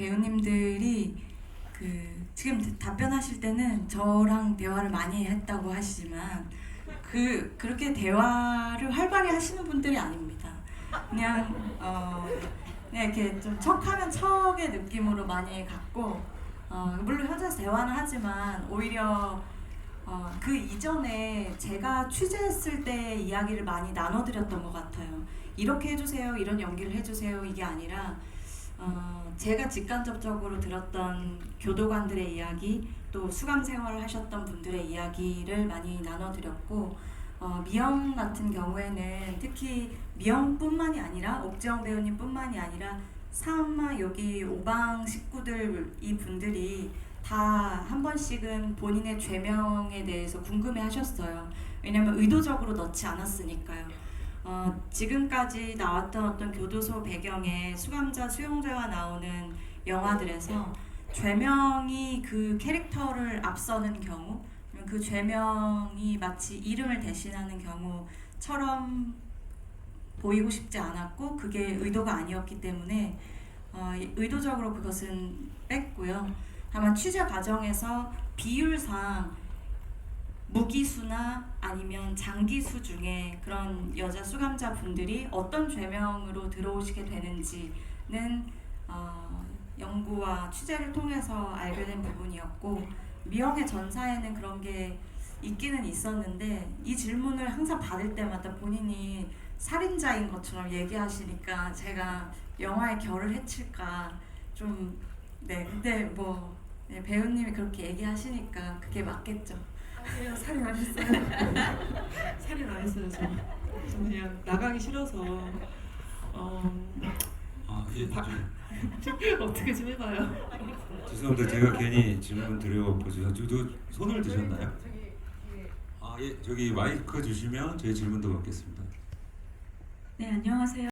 배우님들이 그 지금 답변하실 때는 저랑 대화를 많이 했다고 하시지만 그 그렇게 대화를 활발히 하시는 분들이 아닙니다. 그냥 어 그냥 이렇게 좀 척하면 척의 느낌으로 많이 갖고 어 물론 현장에서 대화는 하지만 오히려 어, 그 이전에 제가 취재했을 때 이야기를 많이 나눠드렸던 것 같아요. 이렇게 해주세요, 이런 연기를 해주세요 이게 아니라 어, 제가 직간접적으로 들었던 교도관들의 이야기 또 수감 생활을 하셨던 분들의 이야기를 많이 나눠드렸고 어, 미영 같은 경우에는 특히 미영뿐만이 아니라 옥재영 배우님뿐만이 아니라 사마 여기 오방 식구들 이 분들이 다 한 번씩은 본인의 죄명에 대해서 궁금해 하셨어요. 왜냐면 의도적으로 넣지 않았으니까요. 어, 지금까지 나왔던 어떤 교도소 배경에 수감자, 수용자가 나오는 영화들에서 죄명이 그 캐릭터를 앞서는 경우, 그 죄명이 마치 이름을 대신하는 경우처럼 보이고 싶지 않았고 그게 의도가 아니었기 때문에 어, 의도적으로 그것은 뺐고요. 다만 취재 과정에서 비율상 무기수나 아니면 장기수 중에 그런 여자 수감자 분들이 어떤 죄명으로 들어오시게 되는지는 어, 연구와 취재를 통해서 알게 된 부분이었고 미영의 전사에는 그런 게 있기는 있었는데 이 질문을 항상 받을 때마다 본인이 살인자인 것처럼 얘기하시니까 제가 영화의 결을 해칠까 좀 네 근데 뭐 네, 배우님이 그렇게 얘기하시니까 그게 맞겠죠. 아니에요 살인 안 했어요 살인 안 했어요 저, 저 그냥 나가기 싫어서 어, 아, 예, 바- 저, 어떻게 좀 해봐요 죄송합니다. 제가 괜히 질문 저, 저도 손을 드셨나요? 아, 예, 저기 마이크 주시면 저희 질문도 받겠습니다. 네, 안녕하세요.